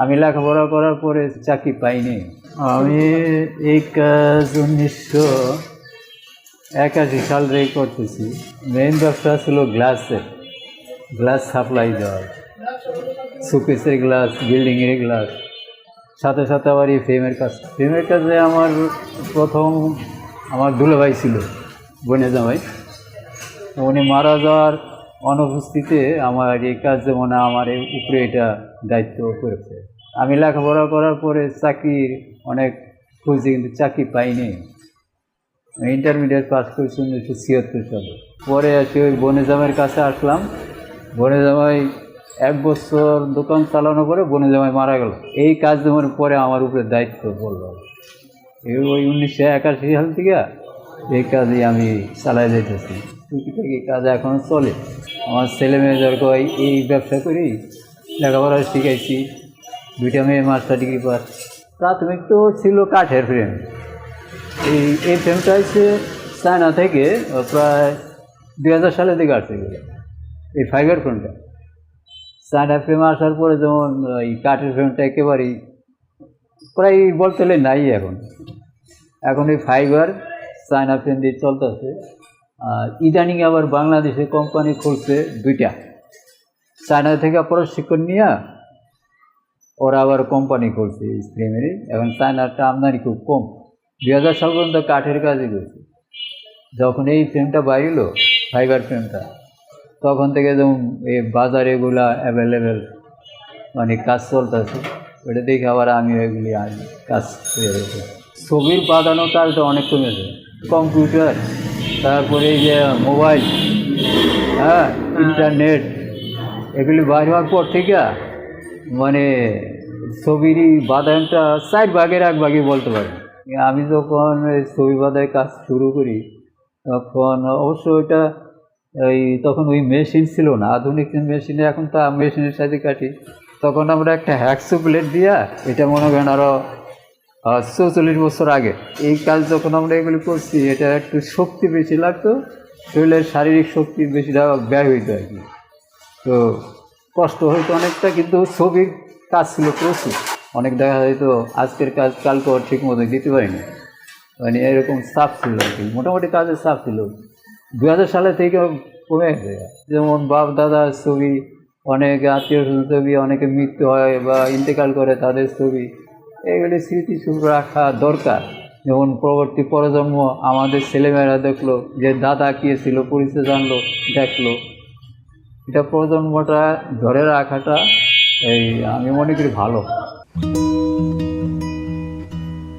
আমি লেখাপড়া করার পরে চাকরি পাইনি। আমি এই কাজ উনিশশো একাশি সাল থেকে করতেছি। মেইন ব্যবসা ছিল গ্লাসের, গ্লাস সাপ্লাই দেওয়ার। সুকেসের গ্লাস, বিল্ডিংয়ের গ্লাস। সাথে সাথে আবার এই ফ্রেমের কাজ। ফ্রেমের কাজে আমার প্রথম আমার দুলাভাই ছিল বনে জামাই উনি মারা যাওয়ার অনুপস্থিতিতে আমার এই কাজ যেমন আমার উপরে এটা দায়িত্ব করেছে। আমি লেখাপড়া করার পরে চাকরির অনেক খুঁজি কিন্তু চাকরি পাইনি। ইন্টারমিডিয়েট পাস করেছি উনিশশো ছিয়াত্তর সালে। পরে এসে ওই বনেজামের কাছে আসলাম। বনে জামাই এক বছর দোকান চালানোর পরে বনে জামাই মারা গেল। এই কাজ যেমন পরে আমার উপরে দায়িত্ব পড়ল। এই ওই উনিশশো একাশি সাল থেকে এই কাজই আমি চালাই যেতেছি টুকিটাকি কাজ এখনও চলে। আমার ছেলে মেয়েদেরকে এই ব্যবসা করি, লেখাপড়া শিখাইছি। দুইটা মেয়ে মাস্টার ডিগ্রি পাস। প্রাথমিক তো ছিল কাঠের ফ্রেম এই এই ফ্রেমটা হচ্ছে চায়না থেকে প্রায় দুই হাজার সালের দিকে আসছে। এই ফাইবার ফ্রেমটা চায়না ফ্রেম আসার পরে যেমন এই কাঠের ফ্রেমটা একেবারেই প্রায় বলতে নাই এখন। এখন এই ফাইবার চায়না ফ্রেম দিয়ে চলতেছে। আর ইদানিং আবার বাংলাদেশে কোম্পানি খুলছে দুইটা। চায়না থেকে প্রশিক্ষণ নিয়ে ওরা আবার কোম্পানি খুলছে এই ফ্রেমেরই এখন চায়নাটা আমদানি খুব কম। দুই হাজার সাল পর্যন্ত কাঠের কাজে গেছে যখন এই ফ্রেমটা বাইরলো ফাইবার ফ্রেমটা তখন থেকে যেমন এই বাজারে এগুলা অ্যাভেলেবেল মানে কাজ চলতেছে, ওটা দেখে আবার আমি আনি, কাজ ছবির বাঁধানো কাজটা অনেক কমেছে। কম্পিউটার তারপরে এই যে মোবাইল হ্যাঁ ইন্টারনেট, এগুলি বাইর হওয়ার পর থেকে মানে ছবিরই বাদানটা চার ভাগের এক ভাগে বলতে পারি আমি যখন ছবি বাদায় কাজ শুরু করি, তখন অবশ্য ওইটা এই তখন ওই মেশিন ছিল না, আধুনিক মেশিনে এখন তো মেশিনের সাথে কাটি। তখন আমরা একটা হ্যাকসো প্লেট দিয়া, এটা মনে করেন আরও চৌচল্লিশ বছর আগে। এই কাজ যখন আমরা এগুলি করছি, এটা একটু শক্তি বেশি লাগতো, শরীরের শারীরিক শক্তি বেশিটা ব্যয় হইতো আর কি। তো কষ্ট হইতো অনেকটা, কিন্তু ছবির কাজ ছিল প্রচুর। অনেক দেখা যাইতো আজকের কাজ কালকে আর ঠিক মতো দিতে পারিনি। মানে এরকম চাপ ছিল আর কি, মোটামুটি কাজের চাপ ছিল। দু হাজার সালে থেকে কমে গেছে। যেমন বাপ দাদার ছবি, অনেক আত্মীয় ছবি, অনেকে মৃত্যু হয় বা ইন্তেকাল করে তাদের ছবি। এগুলি স্মৃতি শুরু রাখা দরকার। যেমন পরবর্তী প্রজন্ম আমাদের ছেলেমেয়েরা দেখল যে দাদা কে ছিল পরিচয় জানলো, দেখল। এটা প্রজন্মটা ধরে রাখাটা এই আমি মনে করি ভালো।